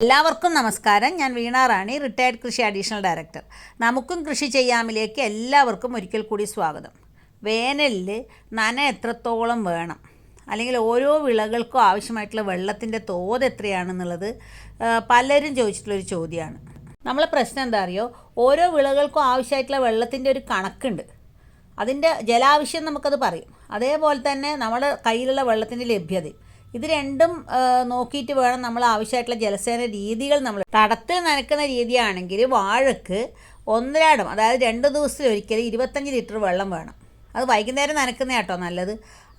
എല്ലാവർക്കും നമസ്കാരം. ഞാൻ വീണ റാണി റിട്ടയർഡ് കൃഷി അഡീഷണൽ ഡയറക്ടർ നമുക്കും കൃഷി ചെയ്യാമിലേക്ക് എല്ലാവർക്കും ഒരിക്കൽ കൂടി സ്വാഗതം. വേനലിൽ നന എത്രത്തോളം വേണം? അല്ലെങ്കിൽ ഓരോ വിളകൾക്കും ആവശ്യമായിട്ടുള്ള വെള്ളത്തിന്റെ തോത് എത്രയാണെന്നുള്ളത് പലരും ചോദിച്ചിട്ടുള്ളൊരു ചോദ്യമാണ്. നമ്മളെ പ്രശ്നം എന്താ അറിയോ? ഓരോ വിളകൾക്കും ആവശ്യമായിട്ടുള്ള വെള്ളത്തിന്റെ ഒരു കണക്കുണ്ട്. അതിന്റെ ജലാവശ്യം നമുക്കത് പറയും. അതേപോലെ തന്നെ നമ്മുടെ കയ്യിലുള്ള വെള്ളത്തിന്റെ ലഭ്യത ഇത് രണ്ടും നോക്കിയിട്ട് വേണം നമ്മൾ ആവശ്യമായിട്ടുള്ള ജലസേന രീതികൾ നമ്മൾ തടത്തിൽ നനക്കുന്ന രീതിയാണെങ്കിൽ വാഴക്ക് ഒന്നരാടം അതായത് രണ്ട് ദിവസത്തിൽ ഒരിക്കൽ ഇരുപത്തഞ്ച് ലിറ്റർ വെള്ളം വേണം. അത് വൈകുന്നേരം നനക്കുന്ന കേട്ടോ നല്ലത്.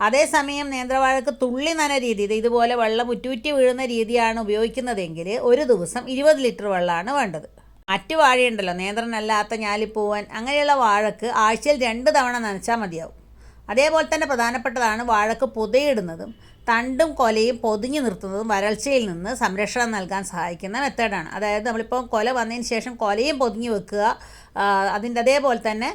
അതേസമയം നേന്ത്രവാഴക്ക് തുള്ളി നന രീതി ഇത് ഇതുപോലെ വെള്ളം ഉറ്റുറ്റി വീഴുന്ന രീതിയാണ് ഉപയോഗിക്കുന്നതെങ്കിൽ ഒരു ദിവസം ഇരുപത് ലിറ്റർ വെള്ളമാണ് വേണ്ടത്. മറ്റു വാഴയുണ്ടല്ലോ നേന്ത്രനല്ലാത്ത ഞാലിപ്പൂവൻ അങ്ങനെയുള്ള വാഴക്ക് ആഴ്ചയിൽ രണ്ട് തവണ നനച്ചാൽ മതിയാവും. അതേപോലെ തന്നെ പ്രധാനപ്പെട്ടതാണ് വാഴക്ക് പുതയിടുന്നതും തണ്ടും കൊലയും പൊതിഞ്ഞു നിർത്തുന്നതും വരൾച്ചയിൽ നിന്ന് സംരക്ഷണം നൽകാൻ സഹായിക്കുന്ന മെത്തേഡാണ്. അതായത് നമ്മളിപ്പോൾ കൊല വന്നതിന് ശേഷം കൊലയും പൊതിഞ്ഞു വെക്കുക അതിന്റെ അതേപോലെ തന്നെ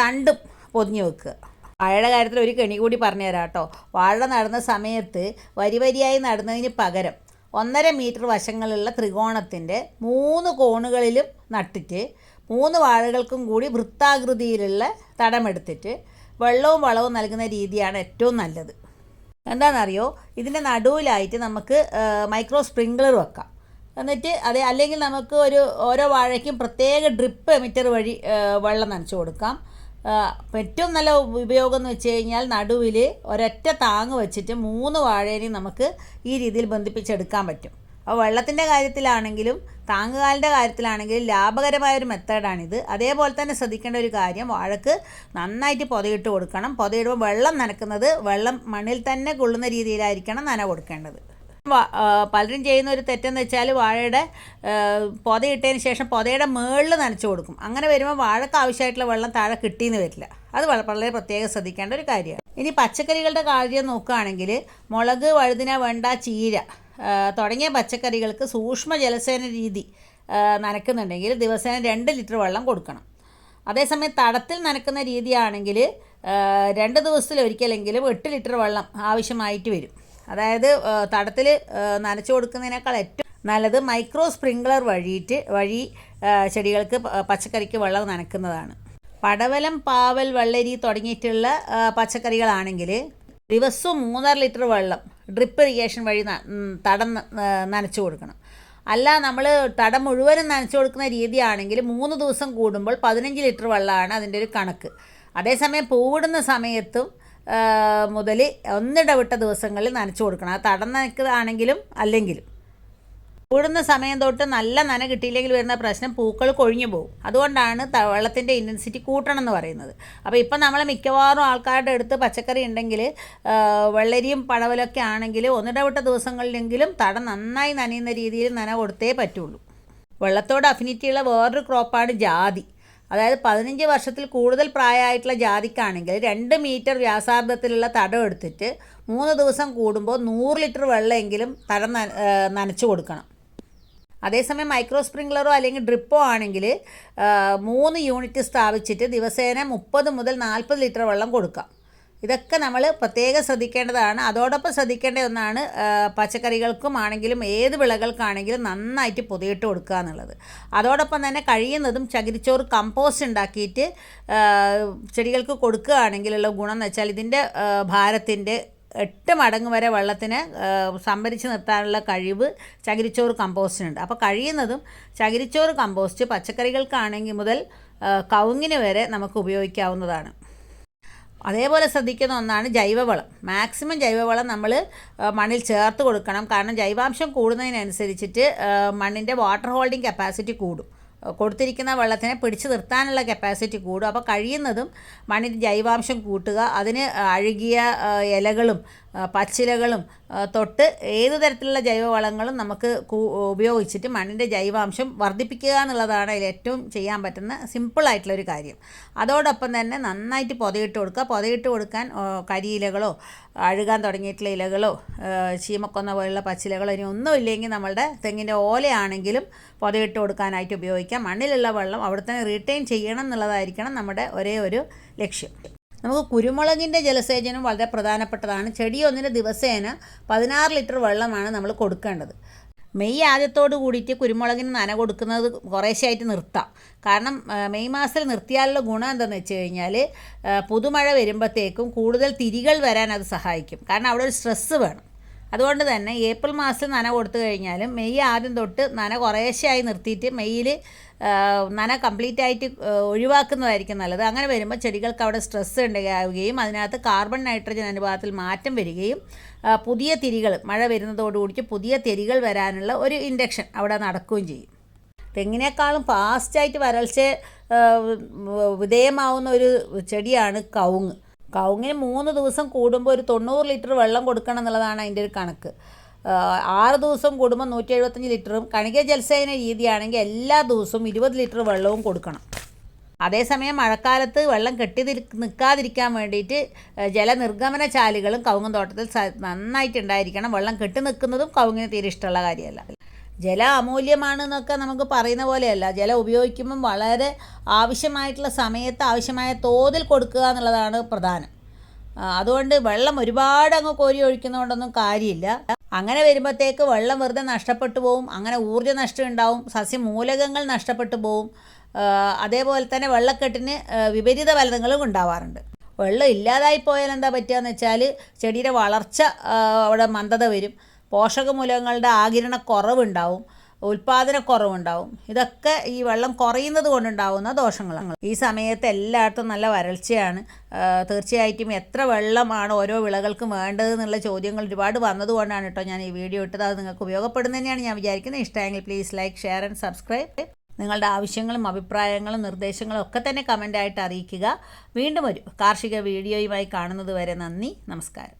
തണ്ടും പൊതിഞ്ഞു വെക്കുക. വാഴയുടെ കാര്യത്തിൽ ഒരു കെണി കൂടി പറഞ്ഞുതരാം കേട്ടോ. വാഴ നടുന്ന സമയത്ത് വരി വരിയായി നടുന്നതിന് പകരം ഒന്നര മീറ്റർ വശങ്ങളുള്ള ത്രികോണത്തിന്റെ മൂന്ന് കോണുകളിലും നട്ടിട്ട് മൂന്ന് വാഴകൾക്കും കൂടി വൃത്താകൃതിയിലുള്ള തടമെടുത്തിട്ട് വെള്ളവും വളവും നൽകുന്ന രീതിയാണ് ഏറ്റവും നല്ലത്. എന്താണെന്നറിയോ? ഇതിന്റെ നടുവിലായിട്ട് നമുക്ക് മൈക്രോ സ്പ്രിങ്ക്ലർ വെക്കാം. എന്നിട്ട് അതെ അല്ലെങ്കിൽ നമുക്ക് ഒരു ഓരോ വാഴയ്ക്കും പ്രത്യേക ഡ്രിപ്പ് എമിറ്റർ വഴി വെള്ളം നനച്ചു കൊടുക്കാം. ഏറ്റവും നല്ല ഉപയോഗം എന്ന് വെച്ച് കഴിഞ്ഞാൽ നടുവിൽ ഒരൊറ്റ താങ്ങ് വെച്ചിട്ട് മൂന്ന് വാഴേനെയും നമുക്ക് ഈ രീതിയിൽ ബന്ധിപ്പിച്ചെടുക്കാൻ പറ്റും. അപ്പോൾ വെള്ളത്തിന്റെ കാര്യത്തിലാണെങ്കിലും താങ്ങുകാലിന്റെ കാര്യത്തിലാണെങ്കിലും ലാഭകരമായ ഒരു മെത്തേഡാണിത്. അതേപോലെ തന്നെ ശ്രദ്ധിക്കേണ്ട ഒരു കാര്യം വാഴക്ക് നന്നായിട്ട് പൊതയിട്ട് കൊടുക്കണം. പൊതയിടുമ്പോൾ വെള്ളം നനക്കുന്നത് വെള്ളം മണ്ണിൽ തന്നെ കൊള്ളുന്ന രീതിയിലായിരിക്കണം നന കൊടുക്കേണ്ടത്. പലരും ചെയ്യുന്ന ഒരു തെറ്റെന്ന് വെച്ചാൽ വാഴയുടെ പൊതയിട്ടതിന് ശേഷം പൊതയുടെ മേളിൽ നനച്ചു കൊടുക്കും. അങ്ങനെ വരുമ്പോൾ വാഴക്ക് ആവശ്യമായിട്ടുള്ള വെള്ളം താഴെ കിട്ടിയെന്ന് വരില്ല. അത് വള- വളരെ പ്രത്യേകം ശ്രദ്ധിക്കേണ്ട ഒരു കാര്യമാണ്. ഇനി പച്ചക്കറികളുടെ കാര്യം നോക്കുകയാണെങ്കിൽ മുളക് വഴുതിന വെണ്ട ചീര തുടങ്ങിയ പച്ചക്കറികൾക്ക് സൂക്ഷ്മ ജലസേന രീതി നനക്കുന്നുണ്ടെങ്കിൽ ദിവസേന രണ്ട് ലിറ്റർ വെള്ളം കൊടുക്കണം. അതേസമയം തടത്തിൽ നനക്കുന്ന രീതിയാണെങ്കിൽ രണ്ട് ദിവസത്തിലൊരിക്കലെങ്കിലും എട്ട് ലിറ്റർ വെള്ളം ആവശ്യമായിട്ട് വരും. അതായത് തടത്തിൽ നനച്ചു കൊടുക്കുന്നതിനേക്കാൾ ഏറ്റവും നല്ലത് മൈക്രോ സ്പ്രിങ്ക്ലർ വഴിയിട്ട് വഴി ചെടികൾക്ക് പച്ചക്കറിക്ക് വെള്ളം നനക്കുന്നതാണ് പടവലം പാവൽ വെള്ളരി തുടങ്ങിയിട്ടുള്ള പച്ചക്കറികളാണെങ്കിൽ ദിവസവും മൂന്നര ലിറ്റർ വെള്ളം ഡ്രിപ്പ് ഇറിഗേഷൻ വഴി തടം നനച്ചു കൊടുക്കണം. അല്ല നമ്മൾ തടം മുഴുവനും നനച്ചു കൊടുക്കുന്ന രീതിയാണെങ്കിൽ മൂന്ന് ദിവസം കൂടുമ്പോൾ പതിനഞ്ച് ലിറ്റർ വെള്ളമാണ് അതിന്റെ ഒരു കണക്ക്. അതേസമയം പൂവിടുന്ന സമയത്തും മുതൽ ഒന്നിടവിട്ട ദിവസങ്ങളിൽ നനച്ചു കൊടുക്കണം. ആ തടം നനയ്ക്കുന്നതാണെങ്കിലും അല്ലെങ്കിലും. കൂടുന്ന സമയം തൊട്ട് നല്ല നന കിട്ടിയില്ലെങ്കിൽ വരുന്ന പ്രശ്നം പൂക്കൾ കൊഴിഞ്ഞു പോകും. അതുകൊണ്ടാണ് വെള്ളത്തിന്റെ ഇന്റൻസിറ്റി കൂട്ടണം എന്ന് പറയുന്നത്. അപ്പോൾ ഇപ്പം നമ്മൾ മിക്കവാറും ആൾക്കാരുടെ അടുത്ത് പച്ചക്കറി ഉണ്ടെങ്കിൽ വെള്ളരിയും പടവലൊക്കെ ആണെങ്കിൽ ഒന്നിടവിട്ട ദിവസങ്ങളിലെങ്കിലും തട നന്നായി നനയുന്ന രീതിയിൽ നന കൊടുത്തേ പറ്റുള്ളൂ. വെള്ളത്തോട് അഫിനിറ്റിയുള്ള വേറൊരു ക്രോപ്പാണ് ജാതി. അതായത് പതിനഞ്ച് വർഷത്തിൽ കൂടുതൽ പ്രായമായിട്ടുള്ള ജാതിക്കാണെങ്കിൽ രണ്ട് മീറ്റർ വ്യാസാർദ്ധത്തിലുള്ള തടം എടുത്തിട്ട് മൂന്ന് ദിവസം കൂടുമ്പോൾ നൂറ് ലിറ്റർ വെള്ളമെങ്കിലും തടം നന- നനച്ചു കൊടുക്കണം. അതേസമയം മൈക്രോ സ്പ്രിംഗ്ലറോ അല്ലെങ്കിൽ ഡ്രിപ്പോ ആണെങ്കിൽ മൂന്ന് യൂണിറ്റ് സ്ഥാപിച്ചിട്ട് ദിവസേന മുപ്പത് മുതൽ നാൽപ്പത് ലിറ്റർ വെള്ളം കൊടുക്കാം. ഇതൊക്കെ നമ്മൾ പ്രത്യേകം ശ്രദ്ധിക്കേണ്ടതാണ്. അതോടൊപ്പം ശ്രദ്ധിക്കേണ്ട ഒന്നാണ് പച്ചക്കറികൾക്കും ആണെങ്കിലും ഏത് വിളകൾക്കാണെങ്കിലും നന്നായിട്ട് പൊതിയിട്ട് കൊടുക്കുക എന്നുള്ളത്. അതോടൊപ്പം തന്നെ കഴിയുന്നതും ചകിരിച്ചോറ് കമ്പോസ്റ്റ് ഉണ്ടാക്കിയിട്ട് ചെടികൾക്ക് കൊടുക്കുകയാണെങ്കിലുള്ള ഗുണം എന്ന് വെച്ചാൽ ഇതിന്റെ ഭാരത്തിന്റെ എട്ട് മടങ്ങ് വരെ വെള്ളത്തിന് സംഭരിച്ച് നിർത്താനുള്ള കഴിവ് ചകിരിച്ചോറ് കമ്പോസ്റ്റിനുണ്ട്. അപ്പോൾ കഴിയുന്നതും ചകിരിച്ചോറ് കമ്പോസ്റ്റ് പച്ചക്കറികൾക്കാണെങ്കിൽ മുതൽ കവുങ്ങിന് വരെ നമുക്ക് ഉപയോഗിക്കാവുന്നതാണ്. അതേപോലെ ശ്രദ്ധിക്കുന്ന ഒന്നാണ് ജൈവവളം. മാക്സിമം ജൈവവളം നമ്മൾ മണ്ണിൽ ചേർത്ത് കൊടുക്കണം. കാരണം ജൈവാംശം കൂടുന്നതിനനുസരിച്ചിട്ട് മണ്ണിന്റെ വാട്ടർ ഹോൾഡിംഗ് കപ്പാസിറ്റി കൂടും. കൊടുത്തിരിക്കുന്ന വെള്ളത്തിനെ പിടിച്ചു നിർത്താനുള്ള കപ്പാസിറ്റി കൂടും. അപ്പോൾ കഴിയുന്നതും മണ്ണിന്റെ ജൈവാംശം കൂട്ടുക അതിന് അഴുകിയ ഇലകളും പച്ചിലകളും തൊട്ട് ഏത് തരത്തിലുള്ള ജൈവവളങ്ങളും നമുക്ക് ഉപയോഗിച്ചിട്ട് മണ്ണിന്റെ ജൈവാംശം വർദ്ധിപ്പിക്കുക എന്നുള്ളതാണ് അതിൽ ഏറ്റവും ചെയ്യാൻ പറ്റുന്ന സിമ്പിളായിട്ടുള്ള ഒരു കാര്യം. അതോടൊപ്പം തന്നെ നന്നായിട്ട് പൊതയിട്ട് കൊടുക്കുക. പൊതയിട്ട് കൊടുക്കാൻ കരിയിലകളോ അഴുകാൻ തുടങ്ങിയിട്ടുള്ള ഇലകളോ ചീമക്കൊന്ന പോലുള്ള പച്ചിലകളോ ഇനി ഒന്നും ഇല്ലെങ്കിൽ നമ്മളുടെ തെങ്ങിന്റെ ഓലയാണെങ്കിലും പൊതയിട്ട് കൊടുക്കാനായിട്ട് ഉപയോഗിക്കാം. മണ്ണിലുള്ള വെള്ളം അവിടെ തന്നെ റീറ്റെയിൻ ചെയ്യണം എന്നുള്ളതായിരിക്കണം നമ്മുടെ ഒരേ ഒരു ലക്ഷ്യം. നമുക്ക് കുരുമുളകിന്റെ ജലസേചനം വളരെ പ്രധാനപ്പെട്ടതാണ്. ചെടിയൊന്നിന് ദിവസേന പതിനാറ് ലിറ്റർ വെള്ളമാണ് നമ്മൾ കൊടുക്കേണ്ടത്. മെയ് ആദ്യത്തോട് കൂടിയിട്ട് കുരുമുളകിന് നന കൊടുക്കുന്നത് കുറേശ്ശായിട്ട് നിർത്താം. കാരണം മെയ് മാസത്തിൽ നിർത്തിയാലുള്ള ഗുണം എന്താണെന്ന് വെച്ച് കഴിഞ്ഞാൽ പുതുമഴ വരുമ്പോഴത്തേക്കും കൂടുതൽ തിരികൾ വരാൻ അത് സഹായിക്കും. കാരണം അവിടെ ഒരു സ്ട്രെസ്സ് വേണം. അതുകൊണ്ട് തന്നെ ഏപ്രിൽ മാസത്തിൽ നന കൊടുത്തു കഴിഞ്ഞാലും മെയ് ആദ്യം തൊട്ട് നന കുറേശ്ശെയായി നിർത്തിയിട്ട് മെയ്യിൽ നന കംപ്ലീറ്റ് ആയിട്ട് ഒഴിവാക്കുന്നതായിരിക്കും നല്ലത്. അങ്ങനെ വരുമ്പോൾ ചെടികൾക്ക് അവിടെ സ്ട്രെസ് ഉണ്ടാവുകയും അതിനകത്ത് കാർബൺ നൈട്രജൻ അനുപാതത്തിൽ മാറ്റം വരികയും പുതിയ തിരികൾ മഴ വരുന്നതോടുകൂടി പുതിയ തിരികൾ വരാനുള്ള ഒരു ഇൻഡക്ഷൻ അവിടെ നടക്കുകയും ചെയ്യും. തെങ്ങിനേക്കാളും ഫാസ്റ്റായിട്ട് വരൾച്ച വിധേയമാവുന്ന ഒരു ചെടിയാണ് കവുങ്ങ്. കവുങ്ങിന് മൂന്ന് ദിവസം കൂടുമ്പോൾ ഒരു തൊണ്ണൂറ് ലിറ്റർ വെള്ളം കൊടുക്കണം എന്നുള്ളതാണ് അതിന്റെ ഒരു കണക്ക്. ആറ് ദിവസം കൂടുമ്പോൾ നൂറ്റി എഴുപത്തഞ്ച് ലിറ്ററും കണിക ജലസേന രീതിയാണെങ്കിൽ എല്ലാ ദിവസവും ഇരുപത് ലിറ്റർ വെള്ളവും കൊടുക്കണം. അതേസമയം മഴക്കാലത്ത് വെള്ളം കെട്ടി നിൽക്കാതിരിക്കാൻ വേണ്ടിയിട്ട് ജലനിർഗമന ചാലുകളും കവുങ്ങും തോട്ടത്തിൽ നന്നായിട്ടുണ്ടായിരിക്കണം. വെള്ളം കെട്ടി നിൽക്കുന്നതും കവുങ്ങിന് തീരെ ഇഷ്ടമുള്ള കാര്യമല്ല. ജലം അമൂല്യമാണെന്നൊക്കെ നമുക്ക് പറയുന്ന പോലെയല്ല. ജലം ഉപയോഗിക്കുമ്പം വളരെ ആവശ്യമായിട്ടുള്ള സമയത്ത് ആവശ്യമായ തോതിൽ കൊടുക്കുക എന്നുള്ളതാണ് പ്രധാനം. അതുകൊണ്ട് വെള്ളം ഒരുപാട് അങ്ങ് കോരി ഒഴിക്കുന്നതുകൊണ്ടൊന്നും കാര്യമില്ല. അങ്ങനെ വരുമ്പോഴത്തേക്ക് വെള്ളം വെറുതെ നഷ്ടപ്പെട്ടു പോവും അങ്ങനെ ഊർജ നഷ്ടം ഉണ്ടാവും സസ്യമൂലകങ്ങൾ നഷ്ടപ്പെട്ടു പോവും അതേപോലെ തന്നെ വെള്ളക്കെട്ടിന് വിപരീത ഫലങ്ങളും ഉണ്ടാവാറുണ്ട്. വെള്ളം ഇല്ലാതായി പോയാൽ എന്താ പറ്റുകയെന്ന് വെച്ചാൽ ചെടിയുടെ വളർച്ച അവിടെ മന്ദത വരും. പോഷകമൂലകങ്ങളുടെ ആകിരണക്കുറവുണ്ടാവും ഉൽപാദനക്കുറവുണ്ടാവും. ഇതൊക്കെ ഈ വെള്ളം കുറയുന്നത് കൊണ്ടുണ്ടാവുന്ന ദോഷങ്ങളാണ്. ഈ സമയത്ത് എല്ലായിടത്തും നല്ല വരൾച്ചയാണ്. തീർച്ചയായിട്ടും എത്ര വെള്ളമാണ് ഓരോ വിളകൾക്കും വേണ്ടത് എന്നുള്ള ചോദ്യങ്ങൾ ഒരുപാട് വന്നതുകൊണ്ടാണ് കേട്ടോ ഞാൻ ഈ വീഡിയോ ഇട്ടത്. അത് നിങ്ങൾക്ക് ഉപയോഗപ്പെടുന്നതന്നെയാണ് ഞാൻ വിചാരിക്കുന്നത്. ഇഷ്ടമെങ്കിൽ please like share and subscribe നിങ്ങളുടെ ആവശ്യങ്ങളും അഭിപ്രായങ്ങളും നിർദ്ദേശങ്ങളും ഒക്കെ തന്നെ കമന്റായിട്ട് അറിയിക്കുക. വീണ്ടും ഒരു കാർഷിക വീഡിയോയുമായി കാണുന്നത് വരെ നന്ദി. നമസ്കാരം.